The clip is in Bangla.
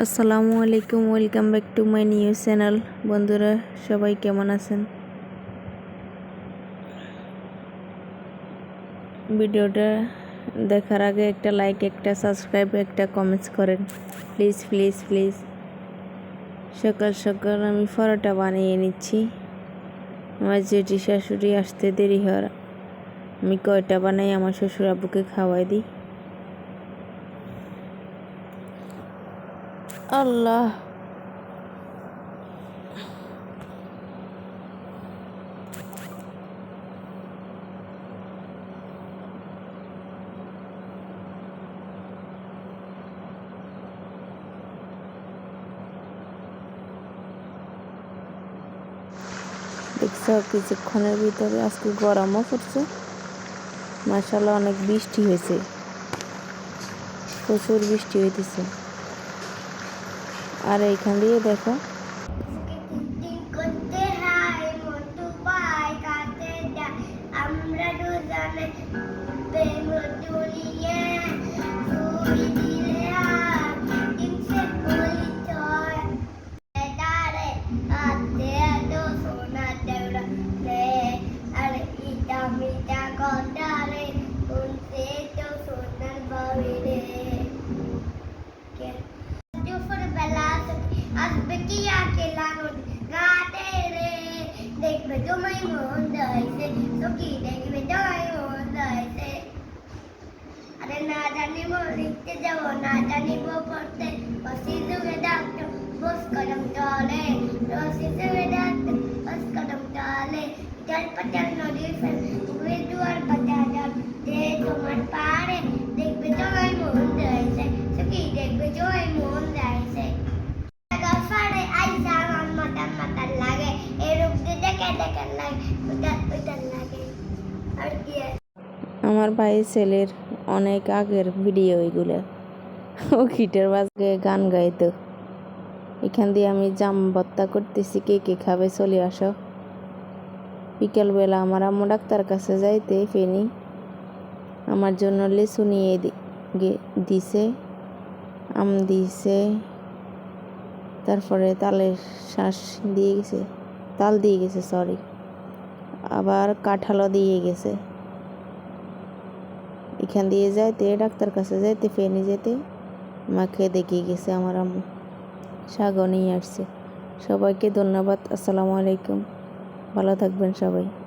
আসসালামু আলাইকুম, welcome back to my new channel. বন্ধুরা, সবাই কেমন আছেন? ভিডিওটা দেখার আগে একটা লাইক একটা সাবস্ক্রাইব একটা কমেন্টস করেন। প্লিজ প্লিজ প্লিজ সকাল সকাল আমি পরোটা বানিয়ে নিচ্ছি। আমার জেঠি শাশুড়ি আসতে দেরি হওয়ার আমি কয়টা বানাই আমার শ্বশুর আব্বুকে খাওয়াই দিই। আল্লাহ। দেখছ কিছুক্ষণের ভিতরে আজকে গরমও পড়ছে। মাসাল্লাহ অনেক বৃষ্টি হয়েছে। প্রচুর বৃষ্টি হইতেছে। আর এইখান দিয়ে দেখো किया के लानो गाते रे देख में तो मैं मोहन दाई से तो की देख में तो मैं मोहन दाई से अरे ना जाने वो लिखते जाओ, ना जाने वो पढ़ते बसी तो मैं डॉक्टर बस कदम डाले। बस इसी मैं डॉक्टर बस कदम डाले। चल पचल नदी से वे আমার ভাইয়ের ছেলের অনেক আগের ভিডিও এগুলো। ও গিটার বাজকে গান গাইতো। এখান দিয়ে আমি জাম ভত্তা করতেছি, কে কে খাবে চলে আসো। বিকেলবেলা আমার আম্মু ডাক্তার কাছে যাইতে ফেনি। আমার জন্য লিচু নিয়ে দিছে, আম দিছে, তারপরে তালের শ্বাস দিয়ে গেছে, তাল দিয়ে গেছে সরি আবার কাঁঠালও দিয়ে গেছে। এখান দিয়ে যাইতে, ডাক্তার কাছে যাইতে, ফেনি যেতে মাকে দেখিয়ে গেছে আমার আম্মু। সাগর নিয়ে আসছে। সবাইকে ধন্যবাদ। আসসালামু আলাইকুম। ভালো থাকবেন সবাই।